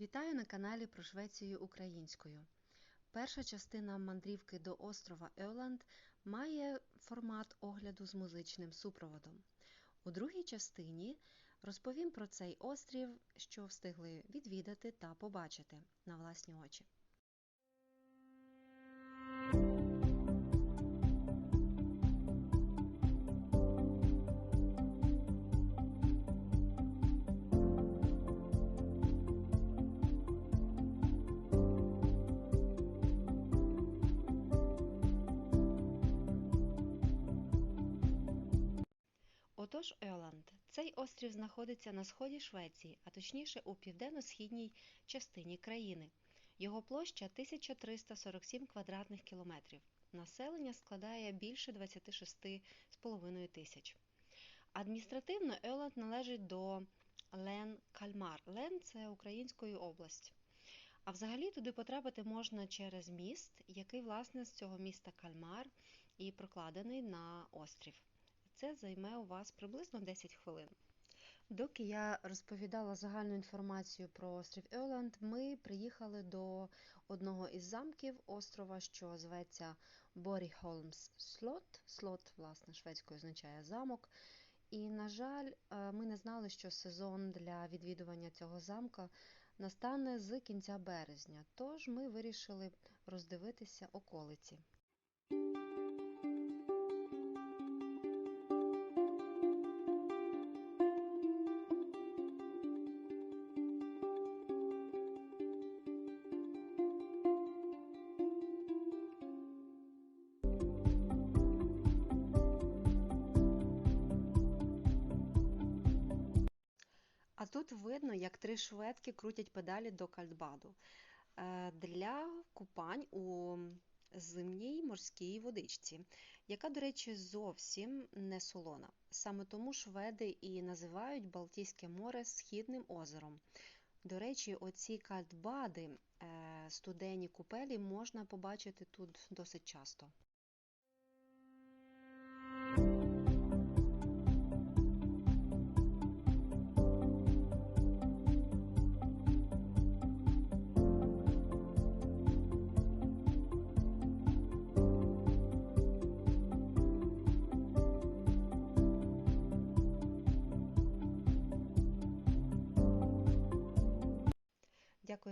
Вітаю на каналі про Швецію українською. Перша частина мандрівки до острова Еоланд має формат огляду з музичним супроводом. У другій частині розповім про цей острів, що встигли відвідати та побачити на власні очі. Отож, Еоланд. Цей острів знаходиться на сході Швеції, а точніше у південно-східній частині країни. Його площа 1347 квадратних кілометрів. Населення складає більше 26,5 тисяч. Адміністративно Еоланд належить до Лен Кальмар. Лен це Української область. А взагалі туди потрапити можна через міст, який власне з цього міста Кальмар і прокладений на острів. Це займе у вас приблизно 10 хвилин. Доки я розповідала загальну інформацію про острів Еоланд, ми приїхали до одного із замків острова, що зветься Боріхолмс Слот. Слот, власне, шведською означає замок. І, на жаль, ми не знали, що сезон для відвідування цього замка настане з кінця березня, тож ми вирішили роздивитися околиці. Тут видно, як три шведки крутять педалі до кальдбаду для купань у зимній морській водичці, яка, до речі, зовсім не солона. Саме тому шведи і називають Балтійське море східним озером. До речі, оці кальдбади, студені купелі можна побачити тут досить часто.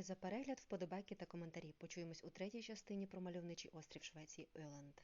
За перегляд, вподобайки та коментарі. Почуємось у третій частині про мальовничий острів Швеції Ойланд.